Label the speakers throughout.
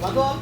Speaker 1: 맞아.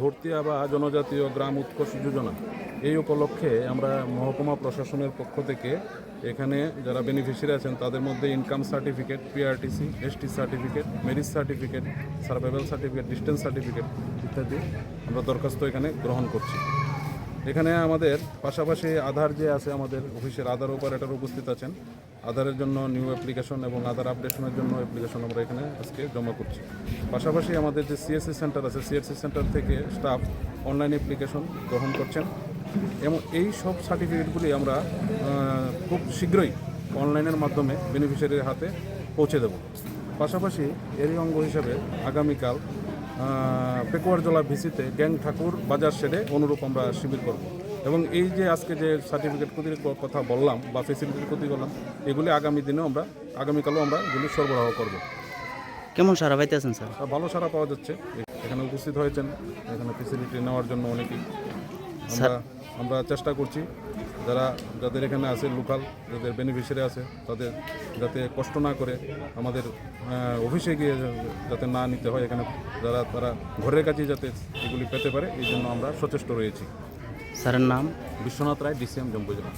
Speaker 2: ধর্তিয়া বা জনজাতীয় গ্রাম উৎকর্ষ যোজনা। এই উপলক্ষে আমরা মহকুমা প্রশাসনের পক্ষ থেকে এখানে যারা বেনিফিশিয়ারি আছেন, তাদের মধ্যে income certificate PRTC ST certificate marriage certificate survival certificate distance certificate ইত্যাদি আমরা দরখাস্ত এখানে গ্রহণ করছি। এখানে আমাদের পাশাপাশি আধার যে আছে আমাদের অফিসের আধার অপারেটর উপস্থিত আছেন। আধারের জন্য নিউ অ্যাপ্লিকেশন এবং আধার আপডেশনের জন্য অ্যাপ্লিকেশন আমরা এখানে আজকে জমা করছি। পাশাপাশি আমাদের যে সিএসসি সেন্টার আছে সিএসসি সেন্টার থেকে স্টাফ অনলাইন অ্যাপ্লিকেশন গ্রহণ করছেন এবং এই সব সার্টিফিকেটগুলি আমরা খুব শীঘ্রই অনলাইনের মাধ্যমে বেনিফিশিয়ারির হাতে পৌঁছে দেব। পাশাপাশি এরই অঙ্গ হিসাবে আগামীকাল পেকুয়ারজলা ভিসিতে গ্যাং ঠাকুর বাজার শেডে অনুরূপ আমরা শিবির করব। এবং এই যে আজকে যে সার্টিফিকেট ক্ষতির কথা বললাম বা ফেসিলিটির ক্ষতি করলাম এগুলি আগামী দিনেও আমরা আগামীকালও আমরা এগুলি সরবরাহ করব।
Speaker 3: কেমন সারা পাইতেছেন স্যার?
Speaker 2: ভালো সারা পাওয়া যাচ্ছে। এখানে উপস্থিত হয়েছেন এখানে ফেসিলিটি নেওয়ার জন্য অনেকেই। আমরা আমরা চেষ্টা করছি। যারা যাদের এখানে আছে লোকাল যাদের বেনিফিশিয়ারি আছে তাদের যাতে কষ্ট না করে আমাদের অফিসে গিয়ে যাতে না নিতে হয় এখানে যারা তারা ঘরের কাছে যাতে এগুলি পেতে পারে এই জন্য আমরা সচেষ্ট রয়েছি।
Speaker 3: স্যারের নাম?
Speaker 2: বিশ্বনাথ রায় ডিসিএম জম্বুজলা।